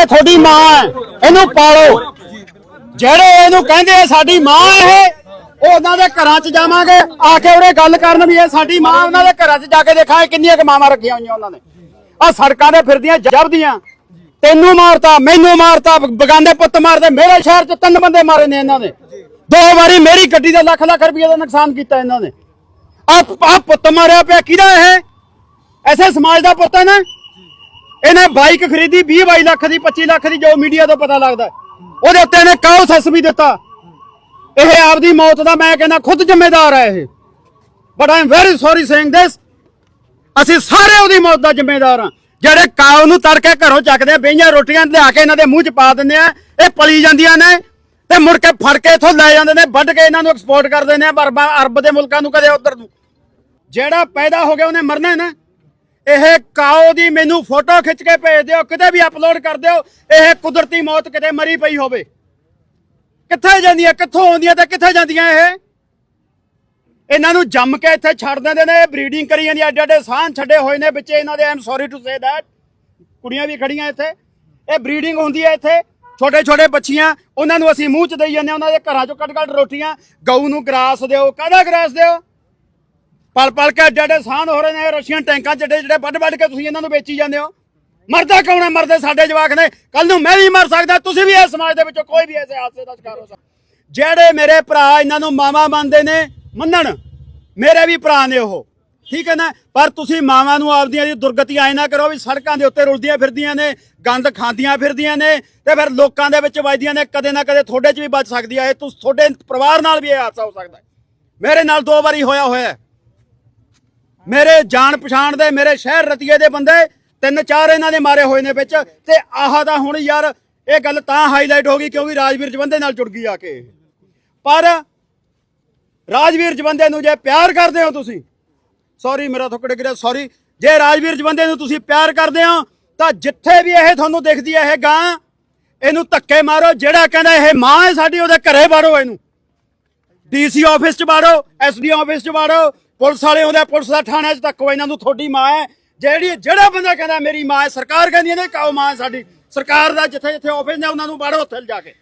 ਇਹ ਤੁਹਾਡੀ ਮਾਂ ਹੈ। ਇਹਨੂੰ ਪਾਲੋ। ਜਿਹੜੇ ਇਹਨੂੰ ਕਹਿੰਦੇ ਆ, ਸਾਡੀ ਮਾਂ ਇਹ, ਉਹ ਉਹਨਾਂ ਦੇ ਘਰਾਂ 'ਚ ਜਾਵਾਂਗੇ। ਆ ਕੇ ਉਹਨੇ ਗੱਲ ਕਰਨ ਵੀ ਇਹ ਸਾਡੀ ਮਾਂ ਉਹਨਾਂ ਦੇ ਘਰਾਂ 'ਚ ਜਾ ਕੇ ਦੇਖਾਂਗੇ ਕਿੰਨੀਆਂ ਕੁ ਰੱਖੀਆਂ ਹੋਈਆਂ ਉਹਨਾਂ ਨੇ। ਆ ਸੜਕਾਂ ਤੇ ਫਿਰਦੀਆਂ ਜਰਦੀਆਂ ਤੈਨੂੰ ਮਾਰਤਾ, ਮੈਨੂੰ ਮਾਰਤਾ, ਬ- ਬਗਾਨੇ ਪੁੱਤ ਮਾਰਦੇ। ਮੇਰੇ ਸ਼ਹਿਰ 'ਚ ਤਿੰਨ ਬੰਦੇ ਮਾਰੇ ਨੇ ਇਹਨਾਂ ਨੇ। ਦੋ ਵਾਰੀ ਮੇਰੀ ਗੱਡੀ ਦਾ ਲੱਖ ਲੱਖ ਰੁਪਏ ਦਾ ਨੁਕਸਾਨ ਕੀਤਾ ਇਹਨਾਂ ਨੇ। ਆ ਆ ਪੁੱਤ ਮਾਰਿਆ ਪਿਆ, ਕਿਹਦਾ ਇਹ? ਐਸੇ ਸਮਾਜ ਦਾ ਪੁੱਤ ਹੈ ਨਾ? ਇਹਨੇ ਬਾਈਕ ਖਰੀਦੀ 20 22 ਲੱਖ ਦੀ 25 ਲੱਖ ਦੀ, ਜੋ ਮੀਡੀਆ ਤੋਂ ਪਤਾ ਲੱਗਦਾ। ਉਹਦੇ ਉੱਤੇ ਇਹਨੇ ਕਾਉ ਸੱਸ ਵੀ ਦਿੱਤਾ। ਇਹ ਆਪਦੀ ਮੌਤ ਦਾ ਮੈਂ ਕਹਿੰਦਾ ਖੁਦ ਜ਼ਿੰਮੇਦਾਰ ਹੈ ਇਹ। But I am very sorry saying this ਅਸੀਂ ਸਾਰੇ ਉਹਦੀ ਮੌਤ ਦਾ ਜ਼ਿੰਮੇਦਾਰ ਹਾਂ। ਜਿਹੜੇ ਕਾਉ ਨੂੰ ਤੜਕੇ ਘਰੋਂ ਚੱਕਦੇ ਆ, ਬਈਆਂ ਰੋਟੀਆਂ ਲਿਆ ਕੇ ਇਹਨਾਂ ਦੇ ਮੂੰਹ 'ਚ ਪਾ ਦਿੰਦੇ ਆ, ਇਹ ਪਲੀ ਜਾਂਦੀਆਂ ਨੇ। ਤੇ ਮੁੜ ਕੇ ਫੜ ਕੇ ਇਥੋਂ ਲੈ ਜਾਂਦੇ ਨੇ, ਵੱਢ ਕੇ ਇਹਨਾਂ ਨੂੰ ਐਕਸਪੋਰਟ ਕਰ ਦਿੰਦੇ ਆ ਅਰਬਾਂ ਅਰਬ ਦੇ ਮੁਲਕਾਂ ਨੂੰ, ਕਦੇ ਉਧਰ ਨੂੰ। ਜਿਹੜਾ ਪੈਦਾ ਹੋ ਗਿਆ, ਉਹਨੇ ਮਰਨਾ ਹੈ ਨਾ। ਇਹ ਕਾਓ ਦੀ ਮੈਨੂੰ ਫੋਟੋ ਖਿੱਚ ਕੇ ਭੇਜ ਦਿਓ ਕਿਤੇ ਵੀ ਅਪਲੋਡ ਕਰ ਦਿਓ ਇਹ ਕੁਦਰਤੀ ਮੌਤ ਕਿਤੇ ਮਰੀ ਪਈ ਹੋਵੇ। ਕਿੱਥੇ ਜਾਂਦੀਆਂ ਕਿੱਥੋਂ ਆਉਂਦੀਆਂ ਤੇ ਕਿੱਥੇ ਜਾਂਦੀਆਂ ਇਹ? ਇਹਨਾਂ ਨੂੰ ਜੰਮ ਕੇ ਇੱਥੇ ਛੱਡ ਦਿੰਦੇ ਨੇ ਬਰੀਡਿੰਗ ਕਰੀ ਜਾਂਦੀ ਐਡੇ ਐਡੇ ਸਾਹ ਛੱਡੇ ਹੋਏ ਨੇ ਵਿੱਚ ਇਹਨਾਂ ਦੇ ਆਮ ਸੌਰੀ ਟੂ ਸੇ ਦੈਟ ਕੁੜੀਆਂ ਵੀ ਖੜੀਆਂ ਇੱਥੇ। ਇਹ ਬਰੀਡਿੰਗ ਹੁੰਦੀ ਹੈ ਇੱਥੇ ਛੋਟੇ ਛੋਟੇ ਬੱਚੀਆਂ ਉਹਨਾਂ ਨੂੰ ਅਸੀਂ ਮੂੰਹ ਚ ਦੇਈ ਜਾਂਦੇ ਹਾਂ, ਉਹਨਾਂ ਦੇ ਘਰਾਂ ਚੋਂ ਕੱਢ ਕੱਢ ਰੋਟੀਆਂ ਗਊ ਨੂੰ ਗਰਾਸ ਦਿਓ ਕਾਹਦਾ ਗਰਾਸ ਦਿਓ? ਪਲ ਪਲ ਕੇ ਜਿਹੜੇ ਐਡੇ ਸਾਨ ਹੋ ਰਹੇ ਨੇ ਰਸ਼ੀਅਨ ਟੈਂਕਾਂ ਜਿਹੜੇ ਜਿਹੜੇ ਵੱਡ ਵੱਡ ਕੇ ਤੁਸੀਂ ਇਹਨਾਂ ਨੂੰ ਵੇਚੀ ਜਾਂਦੇ ਹੋ। ਮਰਦਾ ਕੌਣ ਹੈ? ਮਰਦੇ ਸਾਡੇ ਜਵਾਕ ਨੇ। ਕੱਲ ਨੂੰ ਮੈਂ ਵੀ ਮਰ ਸਕਦਾ, ਤੁਸੀਂ ਵੀ ਇਸ ਸਮਾਜ ਦੇ ਵਿੱਚੋਂ ਕੋਈ ਵੀ ਐਸੇ ਹਾਦਸੇ ਦਾ ਸ਼ਿਕਾਰ ਹੋ ਸਕਦਾ। ਜਿਹੜੇ ਮੇਰੇ ਭਰਾ ਇਹਨਾਂ ਨੂੰ ਮਾਵਾ ਮੰਨਦੇ ਨੇ, ਮੰਨਣ। ਮੇਰੇ ਵੀ ਭਰਾ ਨੇ ਉਹ। ਠੀਕ ਹੈ ਨਾ? ਪਰ ਤੁਸੀਂ ਮਾਵਾਂ ਨੂੰ ਆਪਦੀਆਂ ਦੀ ਦੁਰਗਤੀ ਆਏ ਨਾ ਕਰੋ ਵੀ ਸੜਕਾਂ ਦੇ ਉੱਤੇ ਰੁਲਦੀਆਂ ਫਿਰਦੀਆਂ ਨੇ, ਗੰਦ ਖਾਂਦੀਆਂ ਫਿਰਦੀਆਂ ਨੇ ਤੇ ਫਿਰ ਲੋਕਾਂ ਦੇ ਵਿੱਚ ਵੱਜਦੀਆਂ ਨੇ, ਕਦੇ ਨਾ ਕਦੇ ਤੁਹਾਡੇ 'ਚ ਵੀ ਵੱਜ ਸਕਦੀ ਹੈ ਇਹ ਤੁਸੀਂ ਤੁਹਾਡੇ ਪਰਿਵਾਰ ਨਾਲ ਵੀ ਇਹ ਹਾਦਸਾ ਹੋ ਸਕਦਾ ਮੇਰੇ ਨਾਲ ਦੋ ਵਾਰੀ ਹੋਇਆ ਹੋਇਆ ਮੇਰੇ ਜਾਣ ਪਛਾਣ ਦੇ, ਮੇਰੇ ਸ਼ਹਿਰ ਰਤੀਏ ਦੇ ਬੰਦੇ, ਤਿੰਨ ਚਾਰ ਇਹਨਾਂ ਦੇ ਮਾਰੇ ਹੋਏ ਨੇ ਵਿੱਚ, ਤੇ ਆਹ ਦਾ ਹੁਣ ਯਾਰ ਇਹ ਗੱਲ ਤਾਂ ਹਾਈਲਾਈਟ ਹੋ ਗਈ ਕਿਉਂਕਿ ਰਾਜਵੀਰ ਜਵੰਦੇ ਨਾਲ ਜੁੜ ਗਈ ਆ ਕੇ ਇਹ। ਪਰ ਰਾਜਵੀਰ ਜਵੰਦੇ ਨੂੰ ਜੇ ਪਿਆਰ ਕਰਦੇ ਹੋ ਤੁਸੀਂ ਸੌਰੀ ਮੇਰਾ ਥੁੱਕੜ ਗਿਰਿਆ ਸੌਰੀ ਜੇ ਰਾਜਵੀਰ ਜਵੰਦੇ ਨੂੰ ਤੁਸੀਂ ਪਿਆਰ ਕਰਦੇ ਹੋ, ਤਾਂ ਜਿੱਥੇ ਵੀ ਇਹ ਤੁਹਾਨੂੰ ਦਿਖਦੀ ਹੈ ਇਹ ਗਾਂ, ਇਹਨੂੰ ਧੱਕੇ ਮਾਰੋ, ਜਿਹੜਾ ਕਹਿੰਦਾ ਇਹ ਮਾਂ ਹੈ ਸਾਡੀ, ਉਹਦੇ ਘਰੇ ਵਾੜੋ ਇਹਨੂੰ ਡੀਸੀ ਆਫਿਸ ਚ ਵਾੜੋ ਐਸਡੀ ਆਫਿਸ ਚ ਵਾੜੋ ਪੁਲਿਸ ਵਾਲੇ ਆਉਂਦੇ ਪੁਲਿਸ ਦਾ ਥਾਣੇ ਚ ਧੱਕੋ ਇਹਨਾਂ ਨੂੰ ਤੁਹਾਡੀ ਮਾਂ ਹੈ। ਜਿਹੜੀ, ਜਿਹੜਾ ਬੰਦਾ ਕਹਿੰਦਾ ਮੇਰੀ ਮਾਂ ਹੈ, ਸਰਕਾਰ ਕਹਿੰਦੀ ਹੈ ਨੇ ਕਾਓ ਮਾਂ ਹੈ ਸਾਡੀ। ਸਰਕਾਰ ਦਾ ਜਿੱਥੇ ਜਿੱਥੇ ਆਫਿਸ ਨੇ, ਉਹਨਾਂ ਨੂੰ ਵਾੜੋ ਉੱਥੇ ਜਾ ਕੇ।